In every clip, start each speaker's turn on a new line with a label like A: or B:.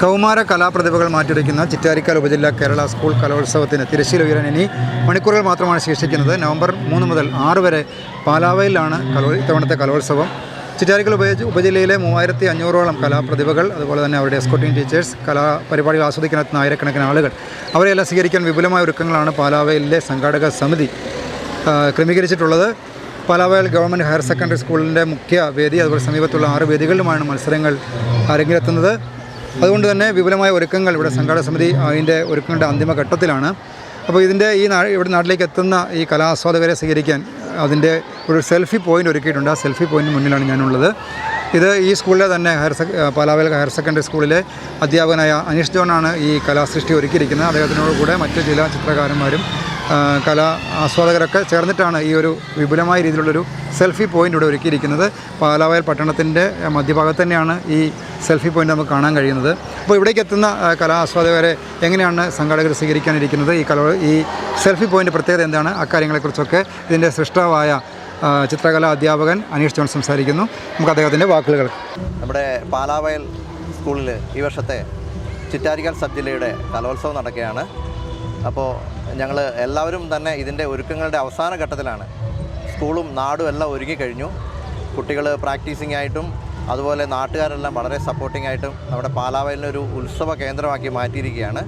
A: കൗമാര കലാപ്രതിഭകൾ മാറ്റിവെക്കുന്ന ചിറ്റാരിക്കാൽ ഉപജില്ല കേരള സ്കൂൾ കലോത്സവത്തിന് തിരശ്ശീല ഉയരാൻ ഇനി മണിക്കൂറുകൾ മാത്രമാണ് ശേഷിക്കുന്നത്. നവംബർ മൂന്ന് മുതൽ ആറ് വരെ പാലാവയിലാണ് കലോ ഇത്തവണത്തെ കലോത്സവം. ചിറ്റാരിക്കൽ ഉപ ഉപജില്ലയിലെ മൂവായിരത്തി അഞ്ഞൂറോളം കലാപ്രതിഭകൾ അതുപോലെ തന്നെ അവരുടെ എസ്കോട്ടിംഗ് ടീച്ചേഴ്സ് കലാപരിപാടികൾ ആസ്വദിക്കുന്ന ആയിരക്കണക്കിന് ആളുകൾ. അവരെയെല്ലാം സ്വീകരിക്കാൻ വിപുലമായ ഒരുക്കങ്ങളാണ് പാലാവയിലെ സംഘാടക സമിതി ക്രമീകരിച്ചിട്ടുള്ളത്. പാലാവയൽ ഗവൺമെന്റ് ഹയർ സെക്കൻഡറി സ്കൂളിന്റെ മുഖ്യ വേദി അതുപോലെ സമീപത്തുള്ള ആറ് വേദികളിലുമാണ് മത്സരങ്ങൾ അരങ്ങിലെത്തുന്നത് അതുകൊണ്ട് തന്നെ വിപുലമായ ഒരുക്കങ്ങൾ ഇവിടെ സംഘാടക സമിതി അതിന്റെ ഒരുക്കങ്ങളുടെ അന്തിമ ഘട്ടത്തിലാണ്. അപ്പോൾ ഇതിന്റെ ഈ നാ ഇവിടെ നാട്ടിലേക്ക് എത്തുന്ന ഈ കലാസ്വാദകരെ സ്വീകരിക്കാൻ അതിന്റെ ഒരു സെൽഫി പോയിന്റ് ഒരുക്കിയിട്ടുണ്ട്. ആ സെൽഫി പോയിന്റ് മുന്നിലാണ് ഞാനുള്ളത്. ഇത് ഈ സ്കൂളിലെ തന്നെ ഹയർ സെക് പാലാവൽ ഹയർ സെക്കൻഡറി സ്കൂളിലെ അധ്യാപകനായ അനീഷ് ജോണാണ് ഈ കലാസൃഷ്ടി ഒരുക്കിയിരിക്കുന്നത്. അദ്ദേഹത്തിനോട് കൂടെ മറ്റ് ചില ചിത്രകാരന്മാരും കലാ ആസ്വാദകരൊക്കെ ചേർന്നിട്ടാണ് ഈ ഒരു വിപുലമായ രീതിയിലുള്ളൊരു സെൽഫി പോയിന്റ് ഇവിടെ ഒരുക്കിയിരിക്കുന്നത്. പാലാവയൽ പട്ടണത്തിന്റെ മധ്യഭാഗത്ത് തന്നെയാണ് ഈ സെൽഫി പോയിന്റ് നമുക്ക് കാണാൻ കഴിയുന്നത്. അപ്പോൾ ഇവിടേക്ക് എത്തുന്ന കലാ ആസ്വാദകരെ എങ്ങനെയാണ് സംഘാടകർ സ്വീകരിക്കാനിരിക്കുന്നത്? ഈ കല ഈ സെൽഫി പോയിന്റ് പ്രത്യേകത എന്താണ്? അക്കാര്യങ്ങളെക്കുറിച്ചൊക്കെ ഇതിന്റെ സൃഷ്ടാവായ ചിത്രകലാ അധ്യാപകൻ അനീഷ് ജോൺ സംസാരിക്കുന്നു. നമുക്ക് അദ്ദേഹത്തിന്റെ വാക്കുകൾ.
B: നമ്മുടെ പാലാവയൽ സ്കൂളിൽ ഈ വർഷത്തെ ചിറ്റാരിക്കാൽ സബ് ജില്ലയുടെ കലോത്സവം നടക്കുകയാണ്. അപ്പോൾ ഞങ്ങൾ എല്ലാവരും തന്നെ ഇതിന്റെ ഒരുക്കങ്ങളുടെ അവസാന ഘട്ടത്തിലാണ്. സ്കൂളും നാടും എല്ലാം ഒരുങ്ങിക്കഴിഞ്ഞു കുട്ടികൾ പ്രാക്ടീസിംഗ് ആയിട്ടും അതുപോലെ നാട്ടുകാരെല്ലാം വളരെ സപ്പോർട്ടിംഗ് ആയിട്ടും നമ്മുടെ പാലാവയലിനെ ഒരു ഉത്സവ കേന്ദ്രമാക്കി മാറ്റിയിരിക്കുകയാണ്.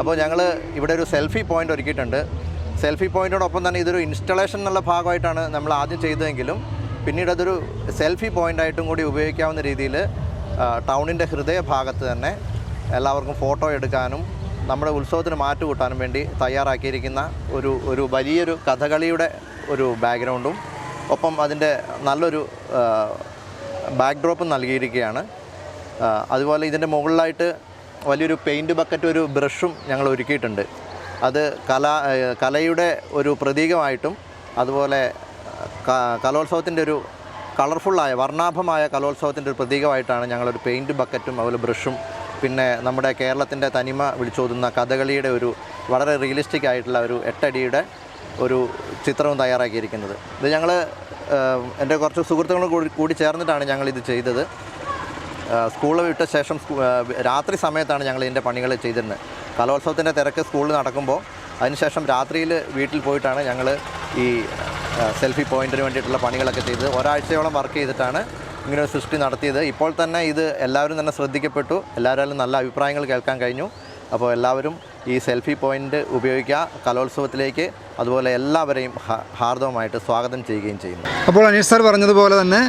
B: അപ്പോൾ ഞങ്ങൾ ഇവിടെ ഒരു സെൽഫി പോയിന്റ് ഒരുക്കിയിട്ടുണ്ട്. സെൽഫി പോയിന്റോടൊപ്പം തന്നെ ഇതൊരു ഇൻസ്റ്റലേഷൻ എന്നുള്ള ഭാഗമായിട്ടാണ് നമ്മൾ ആദ്യം ചെയ്തതെങ്കിലും പിന്നീട് അതൊരു സെൽഫി പോയിന്റായിട്ടും കൂടി ഉപയോഗിക്കാവുന്ന രീതിയിൽ ടൗണിന്റെ ഹൃദയഭാഗത്ത് തന്നെ എല്ലാവർക്കും ഫോട്ടോ എടുക്കാനും നമ്മുടെ ഉത്സവത്തിന് മാറ്റു കൂട്ടാനും വേണ്ടി തയ്യാറാക്കിയിരിക്കുന്ന ഒരു ഒരു വലിയൊരു കഥകളിയുടെ ഒരു ബാക്ക്ഗ്രൗണ്ടും ഒപ്പം അതിന്റെ നല്ലൊരു ബാക്ക്ഡ്രോപ്പും നൽകിയിരിക്കുകയാണ്. അതുപോലെ ഇതിന്റെ മുകളിലായിട്ട് വലിയൊരു പെയിന്റ് ബക്കറ്റ് ഒരു ബ്രഷും ഞങ്ങൾ ഒരുക്കിയിട്ടുണ്ട്. അത് കല കലയുടെ ഒരു പ്രതീകമായിട്ടും അതുപോലെ കലോത്സവത്തിന്റെ ഒരു കളർഫുള്ളായ വർണാഭമായ കലോത്സവത്തിന്റെ ഒരു പ്രതീകമായിട്ടാണ് ഞങ്ങളൊരു പെയിന്റ് ബക്കറ്റും അതുപോലെ ബ്രഷും പിന്നെ നമ്മുടെ കേരളത്തിന്റെ തനിമ വിളിച്ചോതുന്ന കഥകളിയുടെ ഒരു വളരെ റിയലിസ്റ്റിക് ആയിട്ടുള്ള ഒരു എട്ടടിയുടെ ഒരു ചിത്രവും തയ്യാറാക്കിയിരിക്കുന്നത്. ഇത് ഞങ്ങൾ എന്റെ കുറച്ച് സുഹൃത്തുക്കളും കൂടി കൂടി ചേർന്നിട്ടാണ് ഞങ്ങളിത് ചെയ്തത്. സ്കൂൾ വിട്ട ശേഷം രാത്രി സമയത്താണ് ഞങ്ങൾ ഇതിന്റെ പണികൾ ചെയ്തിരുന്നത്. കലോത്സവത്തിന്റെ തിരക്ക് സ്കൂളിൽ നടക്കുമ്പോൾ അതിനുശേഷം രാത്രിയിൽ വീട്ടിൽ പോയിട്ടാണ് ഞങ്ങൾ ഈ സെൽഫി പോയിന്റിന് വേണ്ടിയിട്ടുള്ള പണികളൊക്കെ ചെയ്തത്. ഒരാഴ്ചയോളം വർക്ക് ചെയ്തിട്ടാണ് ഇങ്ങനെ ഒരു സൃഷ്ടി നടത്തിയത്. ഇപ്പോൾ തന്നെ ഇത് എല്ലാവരും തന്നെ ശ്രദ്ധിക്കപ്പെട്ടു. എല്ലാവരും നല്ല അഭിപ്രായങ്ങൾ കേൾക്കാൻ കഴിഞ്ഞു. അപ്പോൾ എല്ലാവരും ഈ സെൽഫി പോയിന്റ് ഉപയോഗിക്കുക കലോത്സവത്തിലേക്ക് അതുപോലെ എല്ലാവരെയും ഹാർദവമായിട്ട് സ്വാഗതം ചെയ്യുകയും ചെയ്യുന്നു.
A: അപ്പോൾ അനീഷ് സാർ പറഞ്ഞതുപോലെ തന്നെ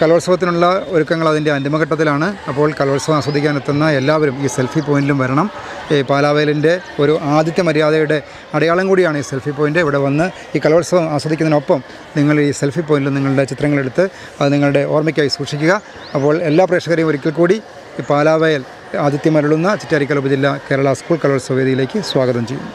A: കലോത്സവത്തിനുള്ള ഒരുക്കങ്ങൾ അതിന്റെ അന്തിമഘട്ടത്തിലാണ്. അപ്പോൾ കലോത്സവം ആസ്വദിക്കാൻ എത്തുന്ന എല്ലാവരും ഈ സെൽഫി പോയിന്റിലും വരണം. ഈ പാലാവേലിന്റെ ഒരു ആദിത്യ മര്യാദയുടെ അടയാളം കൂടിയാണ് ഈ സെൽഫി പോയിന്റ് ഇവിടെ വന്ന് ഈ കലോത്സവം ആസ്വദിക്കുന്നതിനൊപ്പം നിങ്ങൾ ഈ സെൽഫി പോയിന്റിൽ നിങ്ങളുടെ ചിത്രങ്ങളെടുത്ത് അത് നിങ്ങളുടെ ഓർമ്മയ്ക്കായി സൂക്ഷിക്കുക. അപ്പോൾ എല്ലാ പ്രേക്ഷകരെയും ഒരിക്കൽ കൂടി ഈ പാലാവയൽ ആദിത്യമരുളുന്ന ചിറ്റാരിക്കൽ ഉപജില്ല കേരള സ്കൂൾ കലോത്സവ വേദിയിലേക്ക് സ്വാഗതം ചെയ്യും